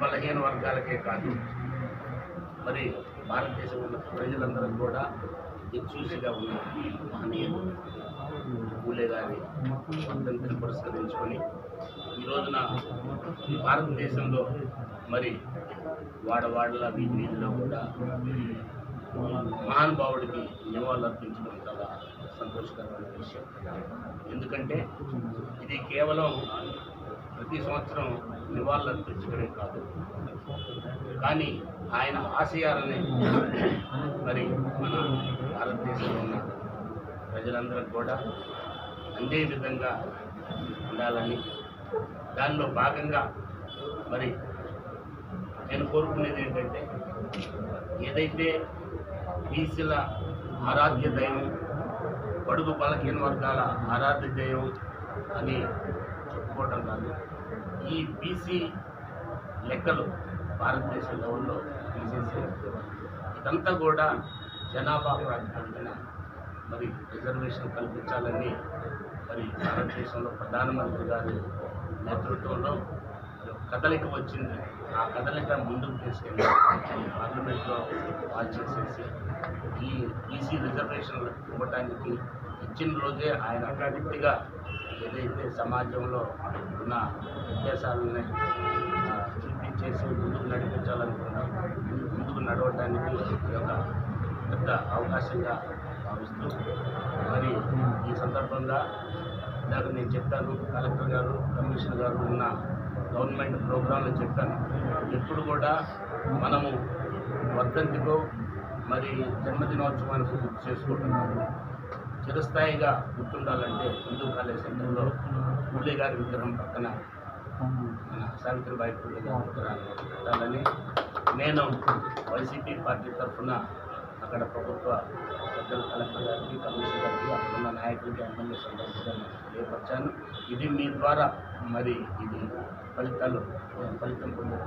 బలహీన వర్గాలకే కాదు మరి భారతదేశంలో ఉన్న ప్రజలందరూ కూడా చూసిగా ఉన్న మహనీయులు పూలే గారి వర్ధంతిని పురస్కరించుకొని ఈ రోజున భారతదేశంలో మరి వాడవాడల వీధి వీధిలో కూడా మహానుభావుడికి నివాళులు అర్పించడం చాలా సంతోషకరమైన విషయం. ఎందుకంటే ఇది కేవలం ప్రతి సంవత్సరం నివాళులు అర్పించడమే కాదు. కానీ ఆయన ఆశయాలని మరి మన భారతదేశంలో ఉన్న ప్రజలందరూ కూడా అందే విధంగా ఉండాలని దానిలో భాగంగా మరి నేను కోరుకునేది ఏంటంటే ఏదైతే బీసీల ఆరాధ్య దైవం బడుగు బలహీన వర్గాల ఆరాధ్య దైవం అని చెప్పుకోవటం కాదు. ఈ బీసీ లెక్కలు భారతదేశ లెవెల్లో తీసేసి ఇదంతా కూడా జనాభా ప్రాతిపదికన మరి రిజర్వేషన్ కల్పించాలని మరి భారతదేశంలో ప్రధానమంత్రి గారి నేతృత్వంలో కదలిక వచ్చింది. ఆ కదలిక ముందుకు తీసుకెళ్ళి పార్లమెంట్లో పాస్ చేసేసి ఈ ఈసీ రిజర్వేషన్లు ఇవ్వటానికి ఇచ్చిన రోజే ఆయన పూర్తిగా ఏదైతే సమాజంలో ఉన్న వ్యత్యాసాలని చూపించేసి ముందుకు నడిపించాలనుకున్నాం ముందుకు నడవటానికి ఒక పెద్ద అవకాశంగా భావిస్తూ మరి ఈ సందర్భంగా ఇందాక నేను చెప్పాను కలెక్టర్ గారు కమిషనర్ గారు ఉన్న గవర్నమెంట్ ప్రోగ్రాంలు చెప్పాను. ఎప్పుడు కూడా మనము వర్ధంతికో మరి జన్మదినోత్సవానికి గుర్తు చేసుకుంటున్నాము. చిరస్థాయిగా గుర్తుండాలంటే హిందూ కాలేజ్ సెంటర్లో పూలే గారి విగ్రహం పక్కన మన సావిత్రిబాయి పూలే గారి విగ్రహాన్ని పెట్టాలని నేను వైసీపీ పార్టీ తరఫున అక్కడ ప్రభుత్వ పెద్దలు కలెక్టర్ గారికి కమిషనర్ గారికి అక్కడున్న నాయకులకి ఎమ్మెల్యే సందర్భంగా ఏర్పరిచాను ఇది మీ ద్వారా మరి ఇది ఫలితాలు ఫలితం పొందే